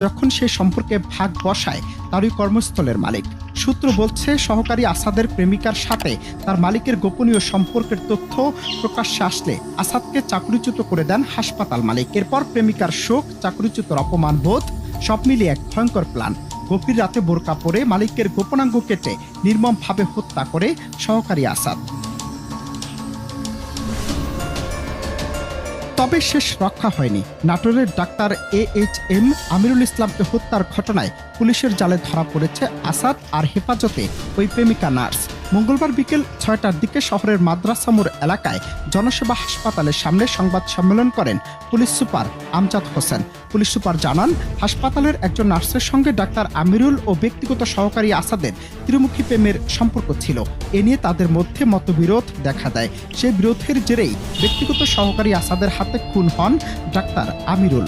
যখন সে সম্পর্কে ভাগ বসায়, তারই কর্মস্থলের মালিক। সূত্র বলছে, সহকারী আসাদের প্রেমিকার সাথে তার মালিকের গোপনীয় সম্পর্কের তথ্য প্রকাশ্যে আসলে আসাদকে চাকরিচ্যুত করে দেন হাসপাতাল মালিক। এরপর প্রেমিকার শোক, চাকরিচ্যুতর অপমান বোধ, সব মিলিয়ে এক ভয়ঙ্কর প্ল্যান। গভীর রাতে বোরকা পরে মালিকের গোপনাঙ্গ কেটে নির্মমভাবে হত্যা করে সহকারী আসাদ। তবে শেষ রক্ষা হয়নি। নাটোরের doctor A H M Amirul ইসলামকে হত্যার ঘটনায় পুলিশের জালে ধরা পড়েছে আসাদ আর হেফাজতে ওই প্রেমিকা নার্স। মঙ্গলবার বিকেল ছয়টার দিকে শহরের মাদ্রাসা মোড় এলাকায় জনসেবা হাসপাতালের সামনে সংবাদ সম্মেলন করেন police super Amjad Hossain. Police super জানান, হাসপাতালের একজন নার্সের সঙ্গে ডাক্তার আমিরুল ও ব্যক্তিগত সহকারী আসাদের ত্রিমুখী প্রেমের সম্পর্ক ছিল। এ নিয়ে তাদের মধ্যে মতবিরোধ দেখা দেয়। সেই বিরোধের জেরেই ব্যক্তিগত সহকারী আসাদের হাতে খুন হন ডাক্তার আমিরুল।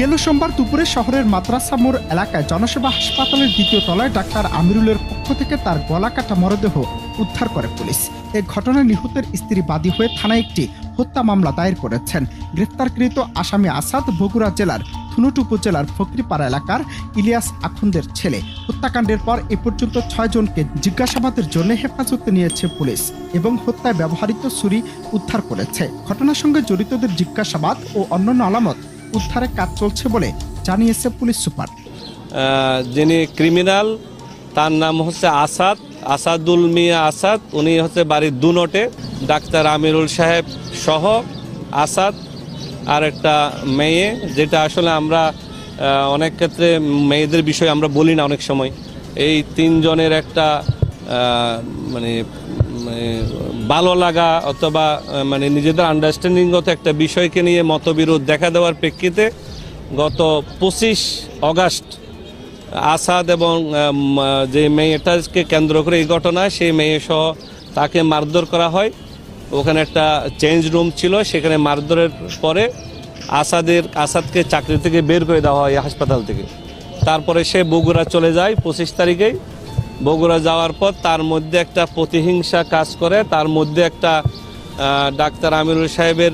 গেল সোমবার দুপুরে শহরের মাদ্রাসা মোড় এলাকায় জনসেবা হাসপাতালের দ্বিতীয় তলায় ডাক্তার আমিরুলের পক্ষ থেকে তার গলা কাটা মরদেহ উদ্ধার করে পুলিশ। এ ঘটনায় নিহতের স্ত্রী বাদী হয়ে থানায় একটি হত্যা মামলা দায়ের করেছেন। গ্রেফতারকৃত আসামি আসাদ বগুড়া জেলার ধুনুট উপজেলার ফকরিপাড়া এলাকার ইলিয়াস আখুন্দের ছেলে। হত্যাকাণ্ডের পর এ পর্যন্ত ছয় জনকে জিজ্ঞাসাবাদের জন্য হেফাজতে নিয়েছে পুলিশ এবং হত্যায় ব্যবহৃত ছুরি উদ্ধার করেছে। ঘটনার সঙ্গে জড়িতদের জিজ্ঞাসাবাদ ও অন্যান্য আলামত উদ্ধারের কাজ চলছে বলে জানিয়েছে পুলিশ সুপার। যিনি ক্রিমিনাল, তার নাম হচ্ছে আসাদ, আসাদুল মিয়া আসাদ। উনি হচ্ছে বাড়ির দুনটে ডাক্তার আমিরুল সাহেব সহ আসাদ আর একটা মেয়ে, যেটা আসলে আমরা অনেক ক্ষেত্রে মেয়েদের বিষয়ে আমরা বলি না অনেক সময়। এই তিনজনের একটা মানে মানে ভালো লাগা অথবা মানে নিজেদের আন্ডারস্ট্যান্ডিংগত একটা বিষয়কে নিয়ে মতবিরোধ দেখা দেওয়ার প্রেক্ষিতে গত পঁচিশ অগাস্ট আসাদ এবং যে মেয়েটাকে কেন্দ্র করে এই ঘটনা সেই মেয়ে সহ তাকে মারধর করা হয়। ওখানে একটা চেঞ্জ রুম ছিল, সেখানে মারধরের পরে আসাদের, আসাদকে চাকরি থেকে বের করে দেওয়া হয় হাসপাতাল থেকে। তারপরে সে বগুড়া চলে যায় পঁচিশ তারিখেই। বগুড়া যাওয়ার পর তার মধ্যে একটা প্রতিহিংসা কাজ করে। তার মধ্যে একটা ডাক্তার আমিরুল সাহেবের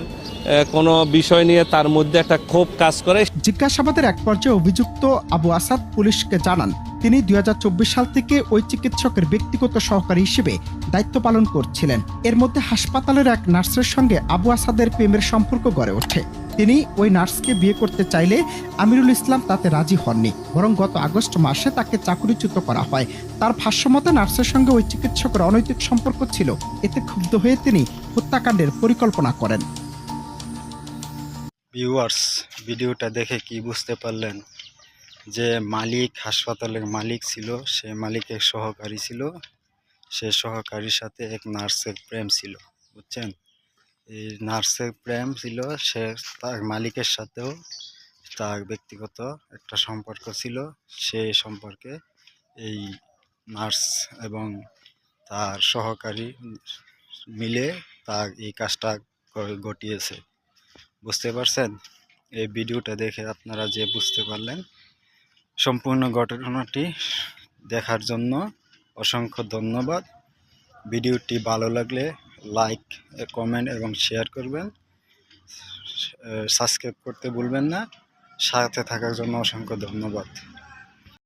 কোনো বিষয় নিয়ে তার মধ্যে একটা ক্ষোভ কাজ করে। জিজ্ঞাসাবাদের এক পর্যায়ে অভিযুক্ত আবু আসাদ পুলিশকে জানান, তিনি দুই হাজার চব্বিশ সাল থেকে ওই চিকিৎসকের ব্যক্তিগত সহকারী হিসেবে দায়িত্ব পালন করছিলেন। এর মধ্যে হাসপাতালের এক নার্সের সঙ্গে আবু আসাদের প্রেমের সম্পর্ক গড়ে ওঠে। তিনি ওই নার্সকে বিয়ে করতে চাইলে আমিরুল ইসলাম তাতে রাজি হননি। বরং গত আগস্ট মাসে তাকে চাকরিচ্যুত করা হয়। তার ভাষ্যমতে নার্সের সঙ্গে ওই চিকিৎসকের অনৈতিক সম্পর্ক ছিল। এতে ক্ষুব্ধ হয়ে তিনি হত্যাকাণ্ডের পরিকল্পনা করেন। ভিউয়ার্স, ভিডিওটা দেখে কি বুঝতে পারলেন? যে মালিক হাসপাতালের মালিক ছিল, সে মালিকের সহকারী ছিল, সে সহকারীর সাথে এক নার্সের প্রেম ছিল, বুঝছেন? এই নার্সের প্রেম ছিল, সে তার মালিকের সাথেও তার ব্যক্তিগত একটা সম্পর্ক ছিল সেই সম্পর্কে এই নার্স এবং তার সহকারী মিলে তার এই কাজটা ঘটিয়েছে। বুঝতে পারছেন? এই ভিডিওটা দেখে আপনারা যে বুঝতে পারলেন, সম্পূর্ণ ঘটনাটি দেখার জন্য অসংখ্য ধন্যবাদ। ভিডিওটি ভালো লাগলে লাইক কমেন্ট এবং শেয়ার করবেন। সাবস্ক্রাইব করতে ভুলবেন না। সাথে থাকার জন্য অসংখ্য ধন্যবাদ।